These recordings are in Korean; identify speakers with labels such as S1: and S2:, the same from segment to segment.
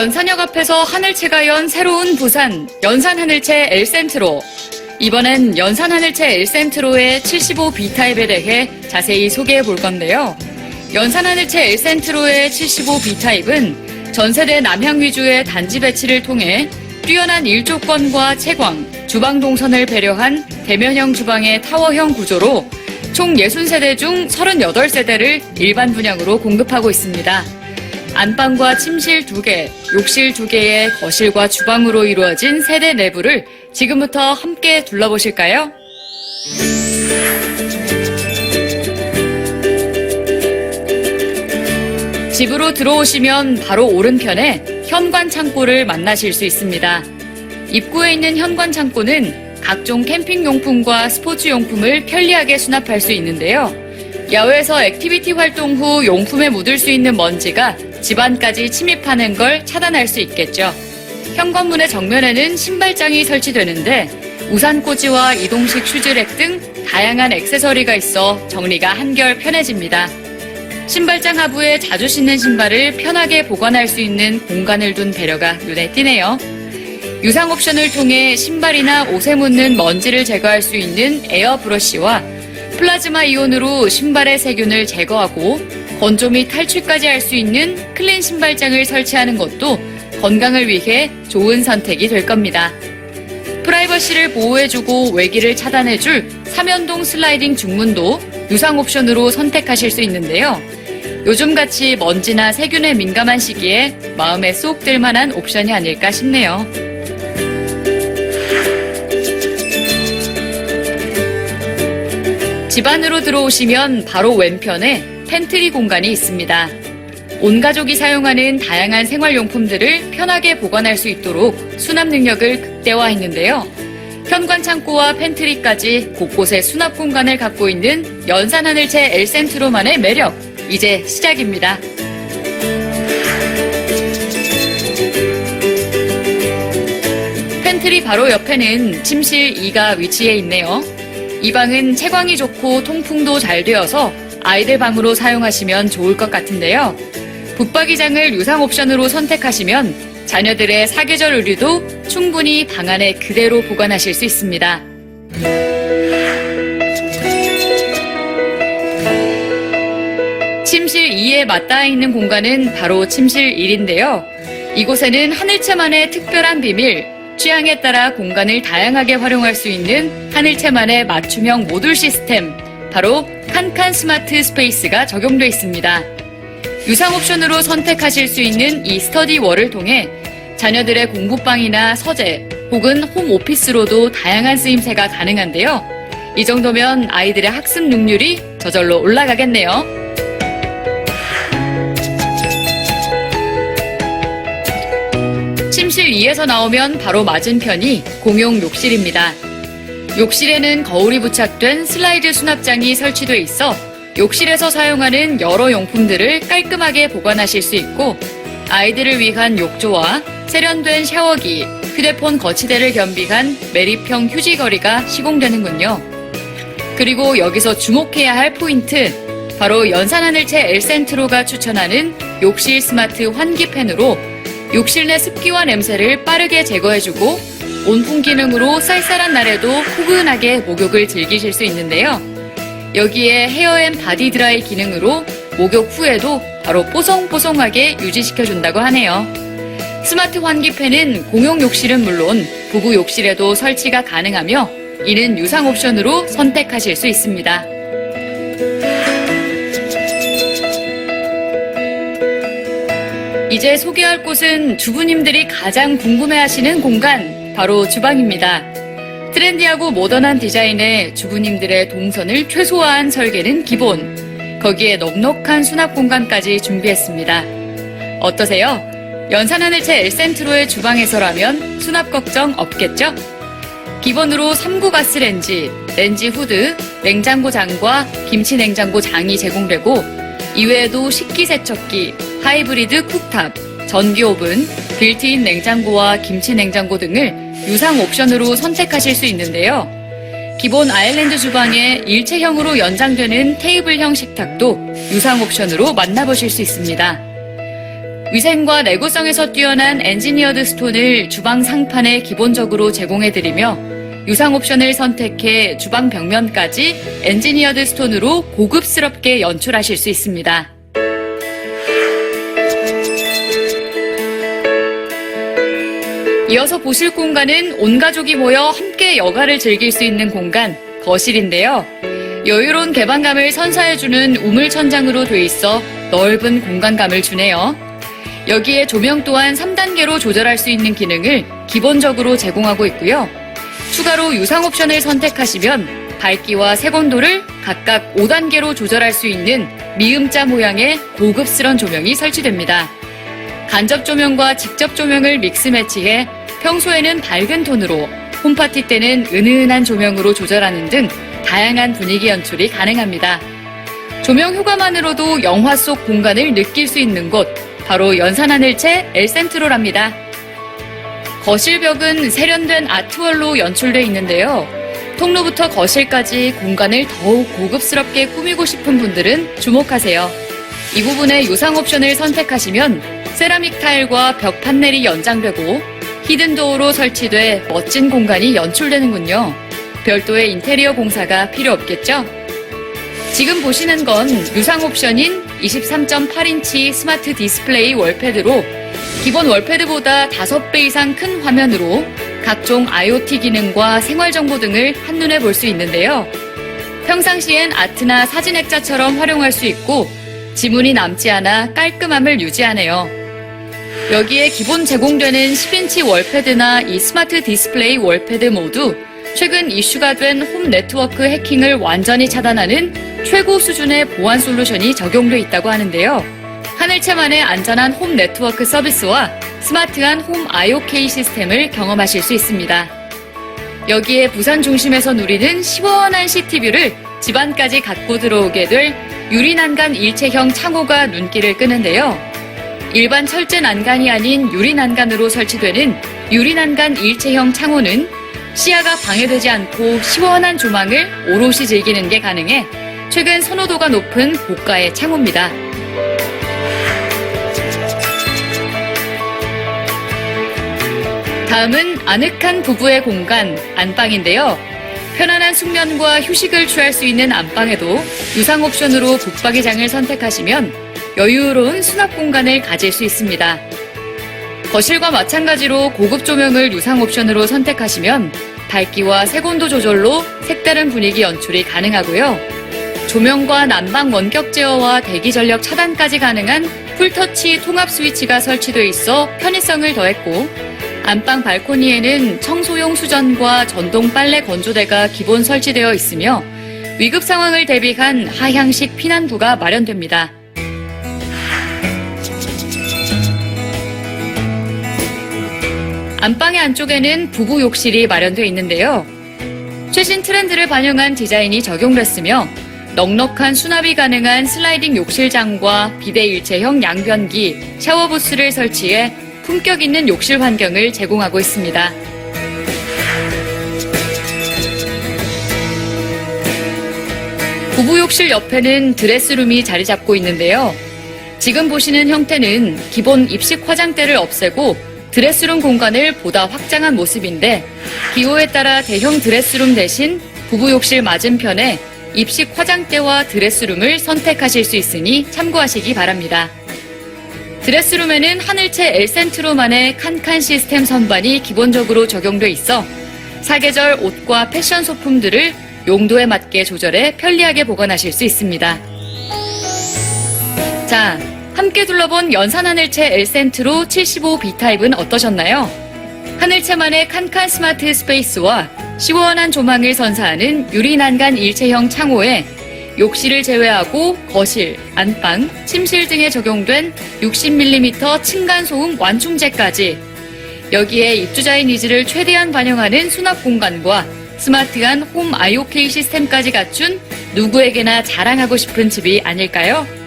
S1: 연산역 앞에서 하늘채가 연 새로운 부산 연산 하늘채 엘센트로 이번엔 연산 하늘채 엘센트로의 75B 타입에 대해 자세히 소개해 볼 건데요. 연산 하늘채 엘센트로의 75B 타입은 전세대 남향 위주의 단지 배치를 통해 뛰어난 일조권과 채광, 주방 동선을 배려한 대면형 주방의 타워형 구조로 총 60세대 중 38세대를 일반 분양으로 공급하고 있습니다. 안방과 침실 2개, 욕실 2개의 거실과 주방으로 이루어진 세대 내부를 지금부터 함께 둘러보실까요? 집으로 들어오시면 바로 오른편에 현관 창고를 만나실 수 있습니다. 입구에 있는 현관 창고는 각종 캠핑 용품과 스포츠 용품을 편리하게 수납할 수 있는데요. 야외에서 액티비티 활동 후 용품에 묻을 수 있는 먼지가 집안까지 침입하는 걸 차단할 수 있겠죠. 현관문의 정면에는 신발장이 설치되는데 우산 꽂이와 이동식 슈즈랙 등 다양한 액세서리가 있어 정리가 한결 편해집니다. 신발장 하부에 자주 신는 신발을 편하게 보관할 수 있는 공간을 둔 배려가 눈에 띄네요. 유상 옵션을 통해 신발이나 옷에 묻는 먼지를 제거할 수 있는 에어 브러쉬와 플라즈마 이온으로 신발의 세균을 제거하고 건조 및 탈취까지 할 수 있는 클린 신발장을 설치하는 것도 건강을 위해 좋은 선택이 될 겁니다. 프라이버시를 보호해주고 외기를 차단해줄 삼연동 슬라이딩 중문도 유상 옵션으로 선택하실 수 있는데요. 요즘같이 먼지나 세균에 민감한 시기에 마음에 쏙 들만한 옵션이 아닐까 싶네요. 집 안으로 들어오시면 바로 왼편에 팬트리 공간이 있습니다. 온 가족이 사용하는 다양한 생활용품들을 편하게 보관할 수 있도록 수납 능력을 극대화했는데요. 현관 창고와 팬트리까지 곳곳에 수납 공간을 갖고 있는 연산 하늘채 엘센트로만의 매력. 이제 시작입니다. 팬트리 바로 옆에는 침실 2가 위치해 있네요. 이 방은 채광이 좋고 통풍도 잘 되어서 아이들 방으로 사용하시면 좋을 것 같은데요. 붙박이장을 유상 옵션으로 선택하시면 자녀들의 사계절 의류도 충분히 방 안에 그대로 보관하실 수 있습니다. 침실 2에 맞닿아 있는 공간은 바로 침실 1인데요. 이곳에는 하늘채만의 특별한 비밀, 취향에 따라 공간을 다양하게 활용할 수 있는 하늘채만의 맞춤형 모듈 시스템, 바로 칸칸 스마트 스페이스가 적용되어 있습니다. 유상 옵션으로 선택하실 수 있는 이 스터디 월을 통해 자녀들의 공부방이나 서재 혹은 홈 오피스로도 다양한 쓰임새가 가능한데요. 이 정도면 아이들의 학습 능률이 저절로 올라가겠네요. 침실 2에서 나오면 바로 맞은편이 공용 욕실입니다. 욕실에는 거울이 부착된 슬라이드 수납장이 설치돼 있어 욕실에서 사용하는 여러 용품들을 깔끔하게 보관하실 수 있고 아이들을 위한 욕조와 세련된 샤워기, 휴대폰 거치대를 겸비한 매립형 휴지거리가 시공되는군요. 그리고 여기서 주목해야 할 포인트, 바로 연산하늘채 엘센트로가 추천하는 욕실 스마트 환기팬으로 욕실 내 습기와 냄새를 빠르게 제거해주고 온풍 기능으로 쌀쌀한 날에도 포근하게 목욕을 즐기실 수 있는데요. 여기에 헤어 앤 바디 드라이 기능으로 목욕 후에도 바로 뽀송뽀송하게 유지시켜준다고 하네요. 스마트 환기팬은 공용 욕실은 물론 부부 욕실에도 설치가 가능하며 이는 유상 옵션으로 선택하실 수 있습니다. 이제 소개할 곳은 주부님들이 가장 궁금해하시는 공간, 바로 주방입니다. 트렌디하고 모던한 디자인에 주부님들의 동선을 최소화한 설계는 기본. 거기에 넉넉한 수납 공간까지 준비했습니다. 어떠세요? 연산하늘채 엘센트로의 주방에서라면 수납 걱정 없겠죠? 기본으로 3구 가스렌지, 렌지 후드, 냉장고 장과 김치 냉장고 장이 제공되고 이외에도 식기 세척기, 하이브리드 쿡탑, 전기 오븐, 빌트인 냉장고와 김치 냉장고 등을 유상 옵션으로 선택하실 수 있는데요. 기본 아일랜드 주방에 일체형으로 연장되는 테이블형 식탁도 유상 옵션으로 만나보실 수 있습니다. 위생과 내구성에서 뛰어난 엔지니어드 스톤을 주방 상판에 기본적으로 제공해드리며 유상 옵션을 선택해 주방 벽면까지 엔지니어드 스톤으로 고급스럽게 연출하실 수 있습니다. 이어서 보실 공간은 온 가족이 모여 함께 여가를 즐길 수 있는 공간, 거실인데요. 여유로운 개방감을 선사해주는 우물 천장으로 돼 있어 넓은 공간감을 주네요. 여기에 조명 또한 3단계로 조절할 수 있는 기능을 기본적으로 제공하고 있고요. 추가로 유상 옵션을 선택하시면 밝기와 색온도를 각각 5단계로 조절할 수 있는 미음자 모양의 고급스런 조명이 설치됩니다. 간접 조명과 직접 조명을 믹스 매치해 평소에는 밝은 톤으로 홈파티 때는 은은한 조명으로 조절하는 등 다양한 분위기 연출이 가능합니다. 조명 효과만으로도 영화 속 공간을 느낄 수 있는 곳, 바로 연산하늘채 엘센트로랍니다. 거실 벽은 세련된 아트월로 연출돼 있는데요. 통로부터 거실까지 공간을 더욱 고급스럽게 꾸미고 싶은 분들은 주목하세요. 이 부분에 유상 옵션을 선택하시면 세라믹 타일과 벽 판넬이 연장되고 히든도어로 설치돼 멋진 공간이 연출되는군요. 별도의 인테리어 공사가 필요 없겠죠? 지금 보시는 건 유상 옵션인 23.8인치 스마트 디스플레이 월패드로 기본 월패드보다 5배 이상 큰 화면으로 각종 IoT 기능과 생활 정보 등을 한눈에 볼 수 있는데요. 평상시엔 아트나 사진 액자처럼 활용할 수 있고 지문이 남지 않아 깔끔함을 유지하네요. 여기에 기본 제공되는 10인치 월패드나 이 스마트 디스플레이 월패드 모두 최근 이슈가 된 홈 네트워크 해킹을 완전히 차단하는 최고 수준의 보안 솔루션이 적용돼 있다고 하는데요. 하늘채만의 안전한 홈 네트워크 서비스와 스마트한 홈 IOK 시스템을 경험하실 수 있습니다. 여기에 부산 중심에서 누리는 시원한 시티뷰를 집안까지 갖고 들어오게 될 유리난간 일체형 창호가 눈길을 끄는데요. 일반 철제 난간이 아닌 유리 난간으로 설치되는 유리 난간 일체형 창호는 시야가 방해되지 않고 시원한 조망을 오롯이 즐기는 게 가능해 최근 선호도가 높은 고가의 창호입니다. 다음은 아늑한 부부의 공간 안방인데요. 편안한 숙면과 휴식을 취할 수 있는 안방에도 유상 옵션으로 북박이장을 선택하시면 여유로운 수납 공간을 가질 수 있습니다. 거실과 마찬가지로 고급 조명을 유상 옵션으로 선택하시면 밝기와 색온도 조절로 색다른 분위기 연출이 가능하고요. 조명과 난방 원격 제어와 대기 전력 차단까지 가능한 풀터치 통합 스위치가 설치돼 있어 편의성을 더했고 안방 발코니에는 청소용 수전과 전동 빨래 건조대가 기본 설치되어 있으며 위급 상황을 대비한 하향식 피난부가 마련됩니다. 안방의 안쪽에는 부부 욕실이 마련되어 있는데요. 최신 트렌드를 반영한 디자인이 적용됐으며 넉넉한 수납이 가능한 슬라이딩 욕실장과 비대 일체형 양변기, 샤워 부스를 설치해 품격 있는 욕실 환경을 제공하고 있습니다. 부부 욕실 옆에는 드레스룸이 자리 잡고 있는데요. 지금 보시는 형태는 기본 입식 화장대를 없애고 드레스룸 공간을 보다 확장한 모습인데 기호에 따라 대형 드레스룸 대신 부부 욕실 맞은편에 입식 화장대와 드레스룸을 선택하실 수 있으니 참고하시기 바랍니다. 드레스룸에는 하늘채 엘센트로만의 칸칸 시스템 선반이 기본적으로 적용돼 있어 사계절 옷과 패션 소품들을 용도에 맞게 조절해 편리하게 보관하실 수 있습니다. 자, 함께 둘러본 연산 하늘채 엘센트로 75B 타입은 어떠셨나요? 하늘채만의 칸칸 스마트 스페이스와 시원한 조망을 선사하는 유리 난간 일체형 창호에 욕실을 제외하고 거실, 안방, 침실 등에 적용된 60mm 층간 소음 완충제까지 여기에 입주자의 니즈를 최대한 반영하는 수납 공간과 스마트한 홈 IOK 시스템까지 갖춘 누구에게나 자랑하고 싶은 집이 아닐까요?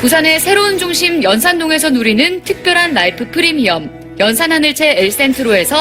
S1: 부산의 새로운 중심 연산동에서 누리는 특별한 라이프 프리미엄 연산하늘채 엘센트로에서